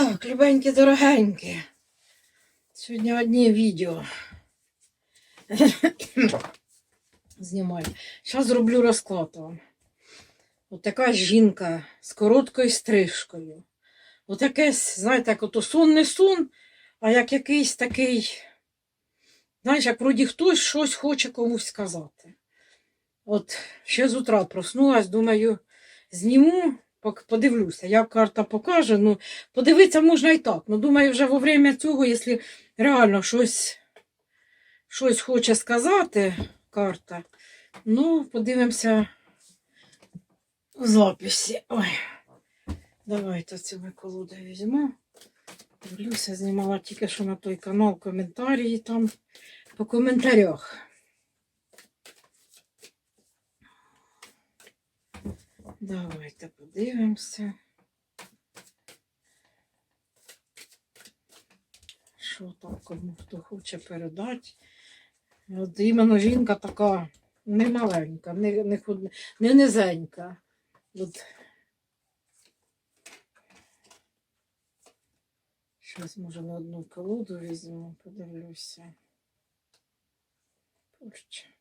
Так, любенькі, дорогенькі. Сьогодні одні відео. Знімаю. Зараз зроблю розклад вам. От така жінка з короткою стрижкою. От якесь, знаєте, як ото сон не сон, а як якийсь такий, знаєш, як вроді хтось щось хоче комусь сказати. От ще з утра проснулась, думаю, зніму, подивлюся, як карта покаже. Ну, подивитися можна і так. Ну, думаю, вже во время цього, якщо реально щось, щось хоче сказати карта, ну, подивимося в записі. Ой. Давайте цю ми колоду візьму. Дивлюся, знімала тільки що на той канал коментарі там по коментарях. Давайте подивимося. Що там кому хто хоче передати. От іменно жінка така не маленька, не, не, худ- не низенька. От. Щось може на одну колоду візьму, подивлюся. Порча.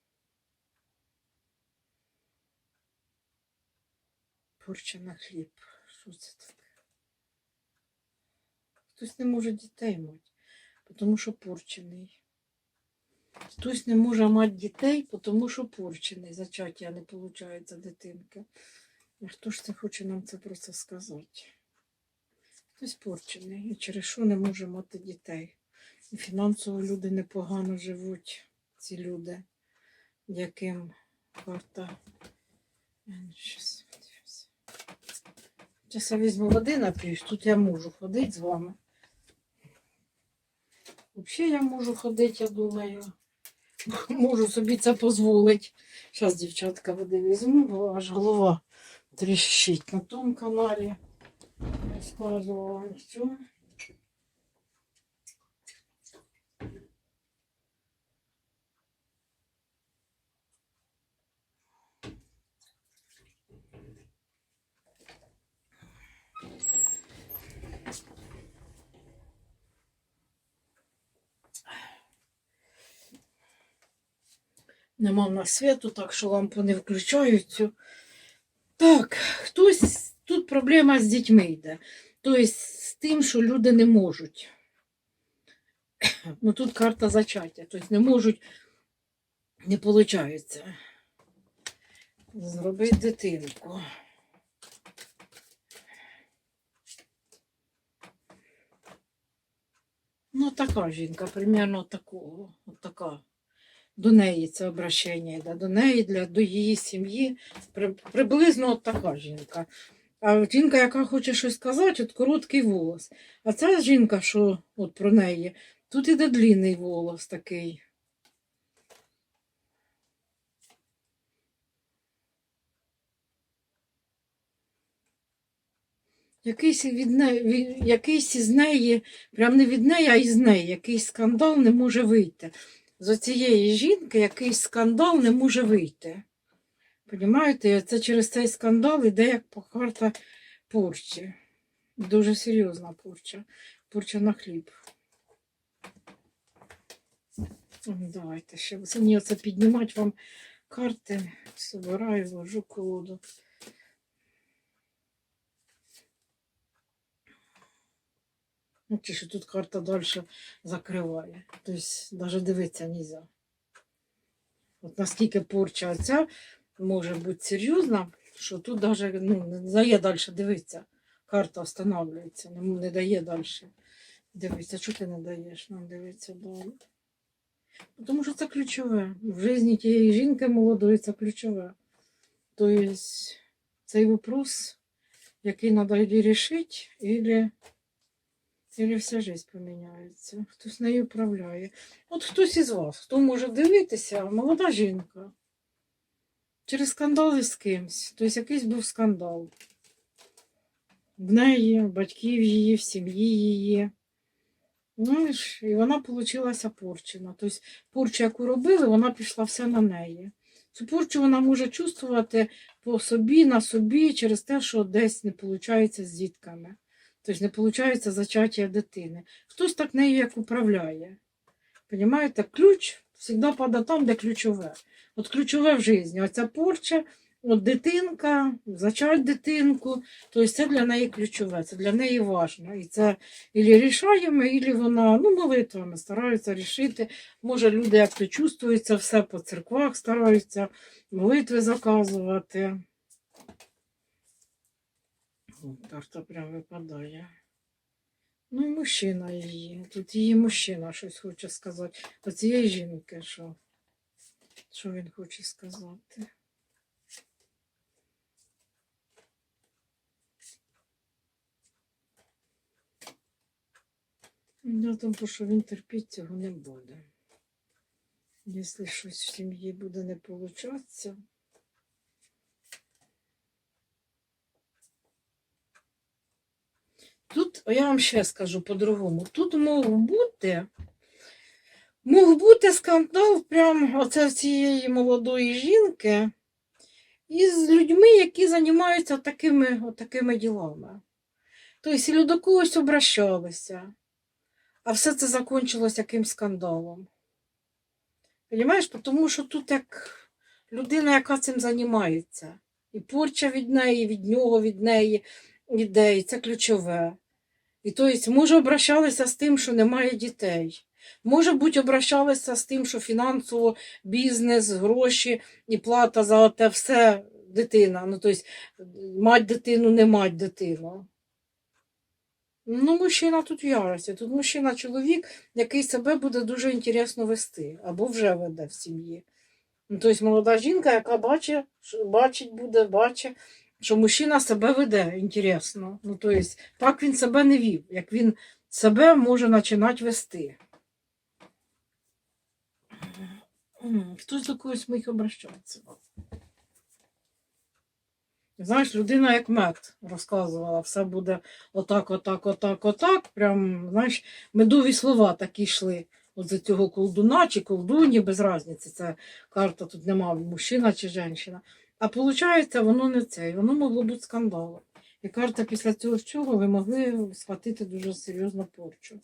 Порча на хліб. Що це таке? Хтось не може дітей мати, тому що порчений. Хтось не може мати дітей, тому що порчений. Зачаття не виходить дитинка. А хто ж це хоче нам це про це сказати? Хтось порчений і через що не може мати дітей. І фінансово люди непогано живуть, ці люди, яким. Щас подивимося. Зараз я візьму води нап'юсь, тут я можу ходити з вами. Взагалі я можу ходити, я думаю. Можу собі це дозволити. Зараз, дівчатка, води візьму, бо аж голова тріщить на тому каналі. Розказувала все. Нема в нас світу, так що лампу не включаються. Так, хтось тут проблема з дітьми йде. Тобто з тим, що люди не можуть. Ну тут карта зачаття, тобто не можуть, не виходить. Зробити дитинку. Ну, така жінка, примерно такого, от така. До неї це обращення йде, до неї, для, до її сім'ї. При, приблизно от така жінка. А жінка, яка хоче щось сказати, от короткий волос. А ця жінка, що от про неї, тут іде длинний волос такий. Якийсь, від неї, якийсь із неї, прям не від неї, а із неї, якийсь скандал не може вийти. З оцієї жінки якийсь скандал не може вийти. Понімаєте, це через цей скандал іде як карта порчі. Дуже серйозна порча. Порча на хліб. Давайте ще це оце піднімати вам карти. Собираю, ложу колоду. Ну, ті, що тут карта далі закриває. Тобто навіть дивитися не можна. От наскільки порча ця може бути серйозна, що тут навіть ну, не дає далі дивитися. Карта встановлюється, не, не дає далі. Дивитися, що ти не даєш нам дивитися далі. Ну, Тому що це ключове. В житті тієї жінки молодої це ключове. Тобто цей вопрос, який треба вирішити, або Или вся жизнь поміняється. Хтось нею управляє. От хтось із вас, хто може дивитися, молода жінка. Через скандали з кимсь. Тобто якийсь був скандал. В неї, батьків її, в сім'ї її. Знаєш, і вона получилася порчена. Тобто порчу, яку робили, вона пішла вся на неї. Цю порчу вона може чувствувати по собі, на собі, через те, що десь не виходить з дітками. Тобто не виходить зачаття дитини. Хтось так нею як управляє. Понимаєте, ключ завжди падає там, де ключове. От ключове в житті. Оця порча, от дитинка, зачать дитинку. Тобто це для неї ключове, це для неї важливо. І це ілі рішаємо, ілі вона ну, молитвами стараються рішити. Може, люди як то чувствуються, все по церквах стараються молитви заказувати. От, карта прям випадає. Ну, і мужчина її. Тут її мужчина щось хоче сказати. До цієї жінки, що, що він хоче сказати. Я думаю, що він терпіти цього не буде. Якщо щось в сім'ї буде не получатися. Тут, я вам ще скажу по-другому, тут мог бути, мог бути скандал прямо оце цієї молодої жінки із людьми, які займаються такими, такими ділами. Тобто і до когось обращалися, а все це закінчилось якимсь скандалом. Понимаєш, тому що тут як людина, яка цим займається. І порча від неї, від нього, від неї іде, і це ключове. І тобто, може, обращалися з тим, що немає дітей. Може бути, обращалися з тим, що фінансово бізнес, гроші і плата за те все дитина. Ну, тобто, мать дитину, не мать дитину. Ну, мужчина тут в ярості. Тут мужчина чоловік, який себе буде дуже інтересно вести, або вже веде в сім'ї. Ну, тобто молода жінка, яка бачить, бачить буде, бачить, що мужчина себе веде інтересно. Ну, тобто, так він себе не вів, як він себе може починати вести. Хтось до когось міг обращатися. Знаєш, людина як мед розказувала, все буде отак, отак, отак, отак. Прям, знаєш, медові слова такі йшли. От за цього колдуна чи колдуні, без різниці. Це карта тут нема, мужчина чи жінка. А виходить, воно не це. Воно могло бути скандалом. І карта після цього всього ви могли схватити дуже серйозну порчу.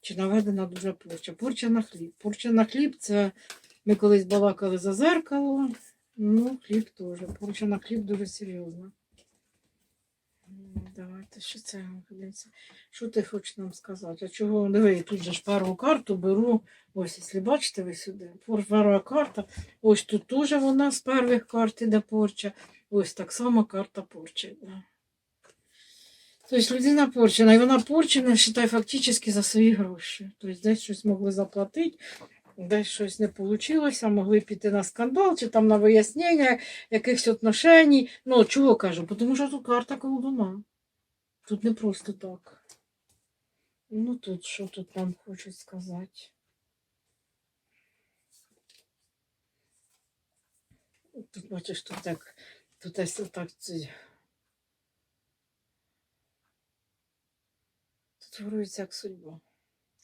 Чи наведена дуже порча. Порча на хліб. Порча на хліб це ми колись балакали за зеркало. Ну, хліб теж. Порча на хліб дуже серйозно. Давайте, що це. Що ти хочеш нам сказати? А чого? Диви, тут же ж першу карту беру. Ось, якщо бачите ви сюди. Пор- карта. Ось тут теж вона з перших карт іде порча. Ось так само карта порча. йде. Тобто людина порчена, і вона порчена, вважай, фактично за свої гроші. Тобто десь щось могли заплатити, десь щось не вийшло, могли піти на скандал чи там на вияснення якихось отношень. Ну, чого кажу? Тому що тут карта колдуна. Тут не просто так. Ну тут що тут нам хочуть сказати? Тут бачиш, тут так, тут ось так. Тут ворується як судьба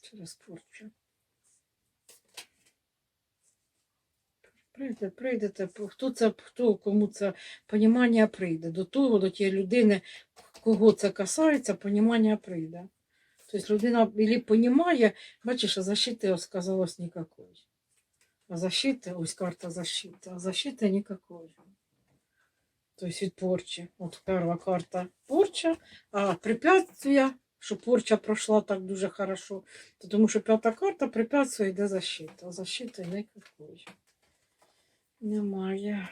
через порчу. Прийде, прийдете, хто це, хто, кому це понімання прийде. До того, до тієї людини, кого це касається, понімання прийде. Тобто людина або понімає, бачиш, а защити сказалось никакой. А защиты, ось карта защиты, а защиты никакой. То есть від порчі. От перша карта порча, а препятствия, що порча пройшла так дуже хорошо, то тому що п'ята карта препятствия йде защита, а защити никакої. Немає.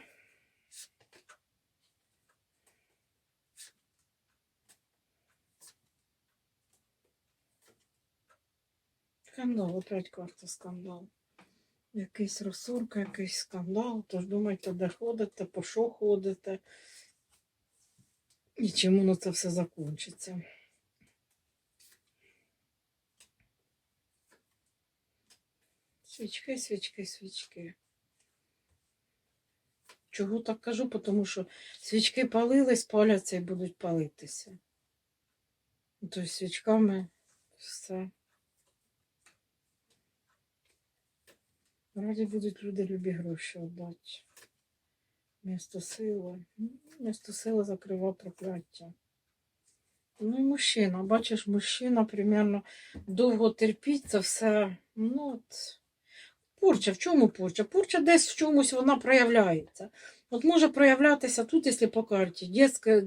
Скандал, опять карта скандал. Якийсь розсорка, якийсь скандал. Тож думайте, де ходите, по що ходите. І чим воно це все закінчиться. Свічки, свічки, свічки. Чого так кажу? Тому що свічки палились, паляться і будуть палитися. Тобто свічками все. Раді будуть люди любі гроші віддати. Місто сили. Місто сили закрива прокляття. Ну і мужчина, бачиш, мужчина примерно довго терпіть це все. Ну, от. Порча, в чому порча? Порча десь в чомусь вона проявляється. От може проявлятися тут, якщо по карті, дітське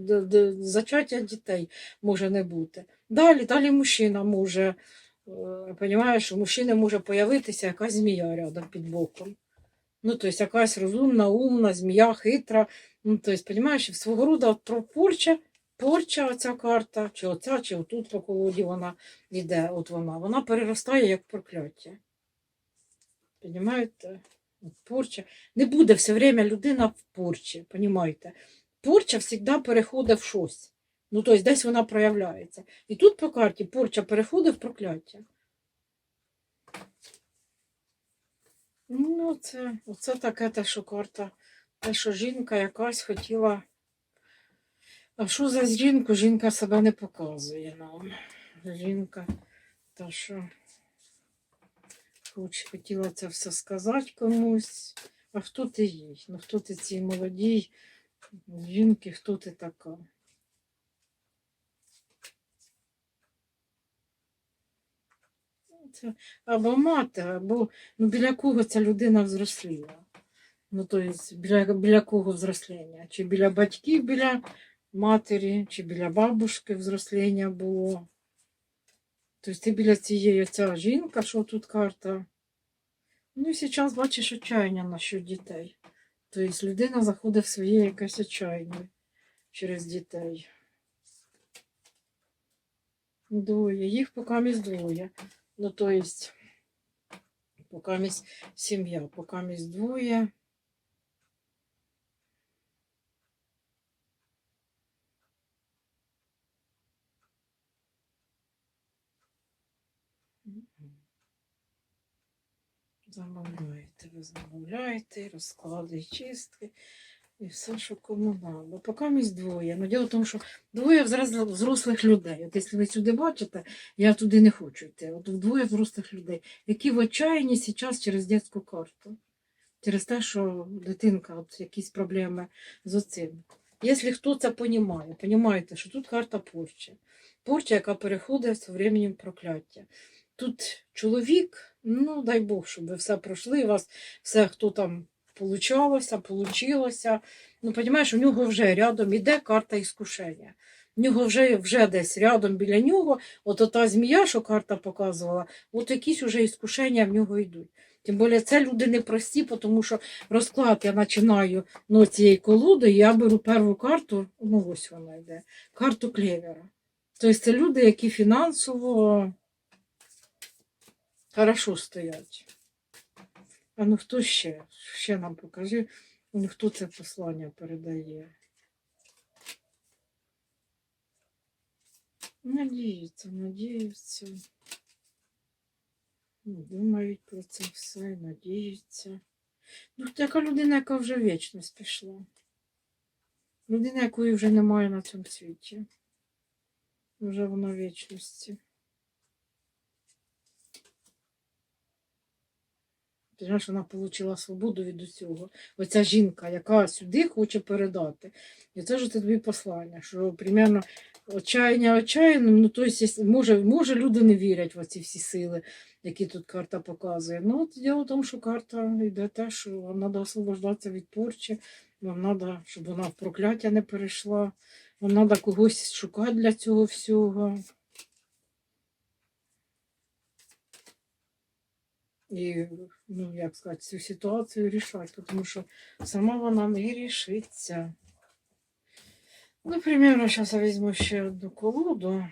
зачаття дітей може не бути. Далі, далі мужчина може, е, понімаєш, у мужчини може появитися якась змія рядом під боком. Ну, тобто якась розумна, умна, змія, хитра. Ну, тобто, понімаєш, свого роду порча, порча оця карта, чи оця, чи отут по колоді вона йде, от вона, вона переростає як прокляття. Понімаєте? Порча. Не буде все время людина в порчі, понімаєте? Порча завжди переходить в щось. Ну, тобто десь вона проявляється. І тут по карті порча переходить в прокляття. Ну, це, оце таке те, що карта. Те, що жінка якась хотіла. А що за жінку? Жінка себе не показує нам. Жінка, та що хоч хотіла це все сказати комусь. А хто ти їй? Ну хто ти цій молодій жінки, хто ти така? Ну, Це або мати, або ну, біля кого ця людина взросліла. Ну, тобто, біля, біля кого взросління? Чи біля батьків, біля матері, чи біля бабушки взросління було. Тобто ти біля цієї ця жінка, що тут карта. Ну і зараз бачиш отчаяння насчет дітей. Тобто людина заходить в своє якесь отчаяння через дітей. Двоє. Їх поки місь двоє. Ну, то есть, поки місь сім'я, поки місь двоє. Замовляєте, ви замовляєте, розклади, чистки, і все, що кому надо. Поки місь двоє. Ну, діло в тому, що двоє взрослих людей. От якщо ви сюди бачите, я туди не хочу йти. От двоє взрослих людей, які в отчаянні зараз через дитячу карту. Через те, що дитинка, от якісь проблеми з оцим. Якщо хто це розуміє, розумієте, що тут карта порчі. Порча, яка переходить з временем прокляття. Тут чоловік, ну дай Бог, щоб ви все пройшли, вас все, хто там получалося, получилося. Ну, розумієш, у нього вже рядом іде карта іскушення. У нього вже, вже десь рядом біля нього, от ота змія, що карта показувала, от якісь вже іскушення в нього йдуть. Тим більше це люди непрості, тому що розклад я починаю ну, цієї колоди, я беру першу карту, ну ось вона йде, карту клевера. Тобто це люди, які фінансово хорошо стоять. А ну хто ще? Ще нам покажи, ну, хто це послання передає. Надіються, надіються. Ну, Думають про це все, надіються. Ну, така людина, яка вже в вічність пішла. Людина, якої вже немає на цьому світі. Вже вона вічності. Знаєш, вона отримала свободу від усього. Оця жінка, яка сюди хоче передати. І це ж тобі послання, що примерно отчаяння отчаянним, ну тобто, може, може люди не вірять в ці всі сили, які тут карта показує. Ну, от діло в тому, що карта йде те, що вам треба освобождатися від порчі, вам треба, щоб вона в прокляття не перейшла, вам треба когось шукати для цього всього. І, ну, як сказати, цю ситуацію рішати, тому що сама вона не рішиться. Ну, примерно, зараз я візьму ще одну колоду.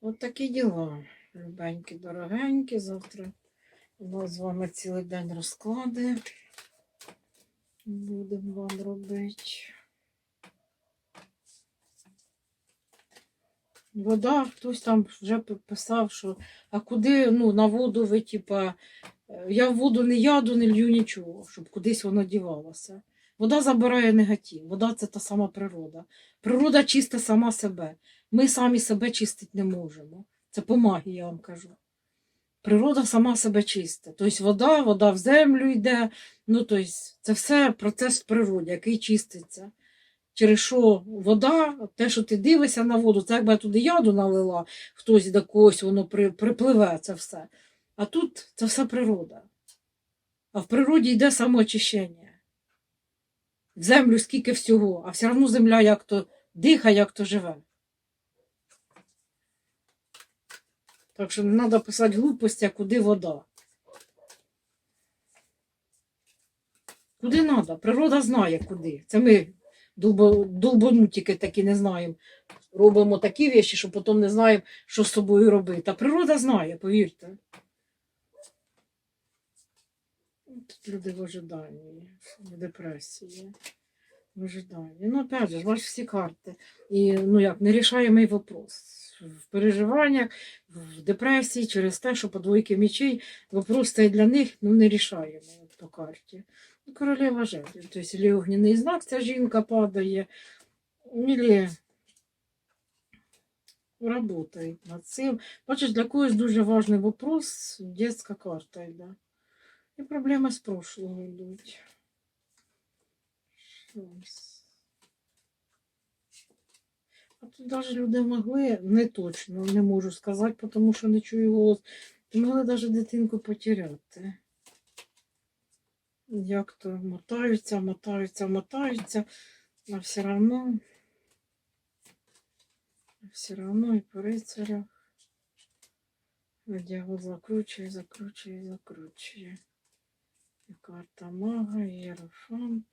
От такі діла. Любенькі, дорогенькі. Завтра у нас з вами цілий день розклади. Будемо вам робити. Вода, хтось там вже писав, що а куди ну, на воду ви, типа, е, я в воду не яду, не лью нічого, щоб кудись воно дівалося. Вода забирає негатив. Вода це та сама природа. Природа чиста сама себе. Ми самі себе чистити не можемо. Це по магії, я вам кажу. Природа сама себе чиста. Тобто вода, вода в землю йде. Ну, тобто, це все процес в природі, який чиститься. Через що вода, те, що ти дивишся на воду, це якби я туди яду налила, хтось до когось воно при, припливе це все. А тут це все природа. А в природі йде самоочищення. В землю скільки всього, а все одно земля як то дихає, як то живе. Так що не треба писати глупості, а куди вода. Куди треба? Природа знає куди. Це ми долбо, долбонутики такі не знаємо. Робимо такі речі, що потім не знаємо, що з собою робити. А природа знає, повірте. Тут люди в ожиданні, в депресії. В ожиданні. Ну, опять же, бачиш всі карти. І ну як, нерішаємий вопрос. В переживаннях, в депресії через те, що по двойки мечей вопрос цей для них ну, нерішаємий от по карті. Королева жезлів. Тобто, або огняний знак, ця жінка падає, або работають над цим. Бачиш, для когось дуже важливий вопрос, дитяча карта йде. І проблеми з прошлого йдуть. А тут навіть люди могли, не точно, не можу сказати, тому що не чую голос, могли навіть дитинку потеряти. Як то мотаються, мотаються, мотаються, а все одно, все одно і по рицарях. Дьявол закручує, закручує, закручує. І карта мага, і Єрофант,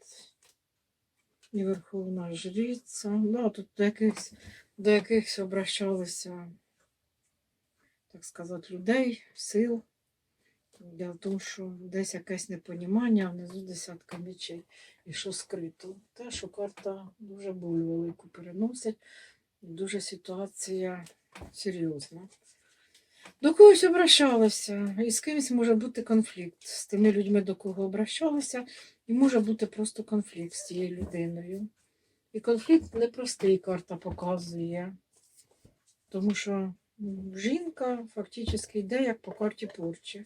і Верховна Жриця. Да, тут до якихось, до якихось обращалися, так сказати, людей, сил. Для того, що десь якесь непонімання, а внизу десятка мечей. І що скрито. Те, що карта дуже боль велику переносить, дуже ситуація серйозна. До когось обращалися, і з кимось може бути конфлікт. З тими людьми, до кого обращалися, і може бути просто конфлікт з цією людиною. І конфлікт непростий, карта показує. Тому що жінка фактично йде як по карті порчі.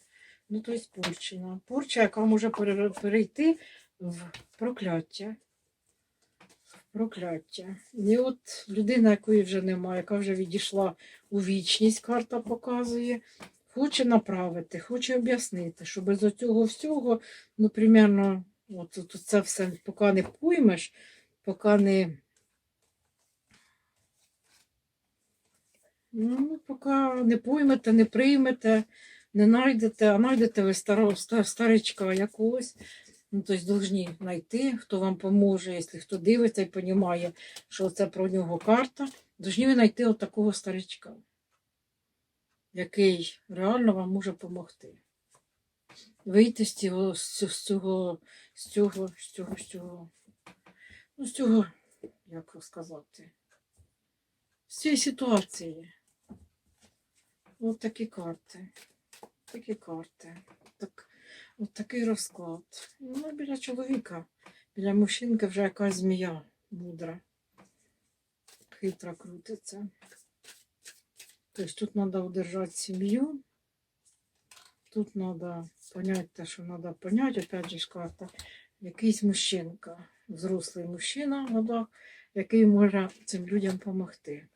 Ну, тобто порчена. Порча, яка може перейти в прокляття. В прокляття. І от людина, якої вже немає, яка вже відійшла у вічність, карта показує, хоче направити, хоче об'яснити, що без оцього всього, ну, примерно, от, тут це все, поки не поймеш, поки не. Ну, поки не поймете, не приймете, не знайдете, а знайдете ви старого, старичка якогось. Ну, тобто, должні знайти, хто вам поможе, якщо хто дивиться і розуміє, що це про нього карта, должні ви знайти от такого старичка, який реально вам може допомогти. Вийти з цього, з цього, з цього, з цього, з цього, ну, з цього, як сказати, з цієї ситуації. От такі карти. Такі карти. Так, от такий розклад. Ну, біля чоловіка, біля мужчинки вже якась змія мудра. Хитро крутиться. Тобто тут треба удержати сім'ю. Тут треба поняти те, що треба поняти. Опять же карта. Якийсь мужчинка, взрослий мужчина який може цим людям допомогти.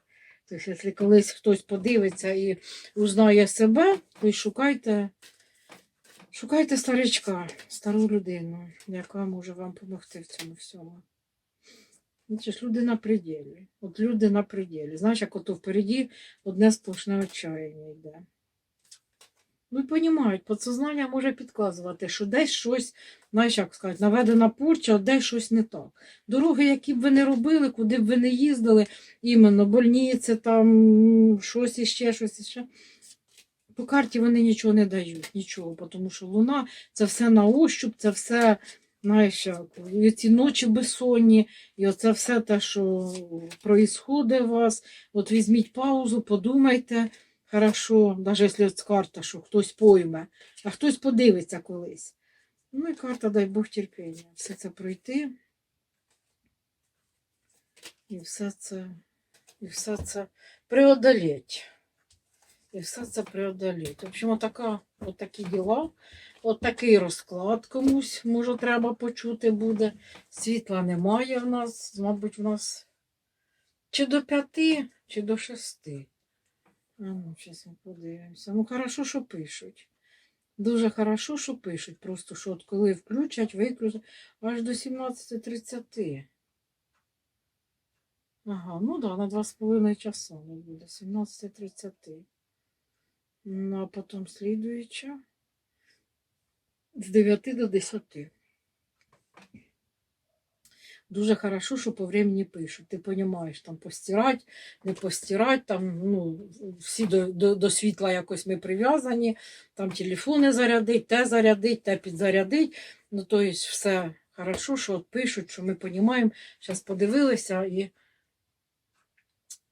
Тобто, якщо колись хтось подивиться і узнає себе, то й шукайте, шукайте старичка, стару людину, яка може вам допомогти в цьому всьому. Значить, люди на пределі. От люди на пределі. Знаєш, як ото впереді одне сплошне отчаяння йде. Ну і розуміють, підсознання може підказувати, що десь щось, знаєш, як сказати, наведена порча, десь щось не так. Дороги, які б ви не робили, куди б ви не їздили, іменно больниці, там щось іще, щось іще. По карті вони нічого не дають, нічого, тому що луна це все на ощуп, це все, знаєш, як, і ці ночі безсонні, і оце все те, що проїсходить у вас. От візьміть паузу, подумайте. Хорошо, навіть якщо от карта, що хтось пойме, а хтось подивиться колись. Ну і карта, дай Бог терпіння. Все це пройти. І все це, і все це преодолеть. І все це преодолеть. В общем, отака, от такі діла. От такий розклад комусь, може, треба почути буде. Світла немає в нас, мабуть, в нас чи до п'яти, чи до шести. А ну, зараз ми подивимося. Ну, хорошо, що пишуть. Дуже хорошо, що пишуть. Просто що от коли включать, виключать, аж до 17.30. Ага, ну да, на 2,5 часа не буде. 17.30. Ну, а потім слідуюча. З 9 до 10. Дуже хорошо, що по времени пишуть. Ти розумієш, там постирати, не постирати, там, ну, всі до, до, до світла якось ми прив'язані, там телефони зарядить, те зарядить, те підзарядить. Ну, то є все хорошо, що пишуть, що ми розуміємо. Зараз подивилися і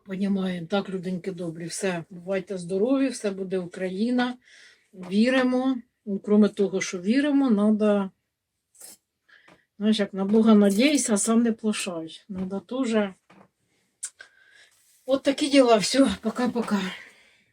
розуміємо. Так, люденьки добрі, все, бувайте здорові, все буде Україна. Віримо. Ну, Кроме того, що віримо, треба, знаєш, як на Бога надійся, а сам не плашай. Надо дуже. От такі діла. Все, пока-пока.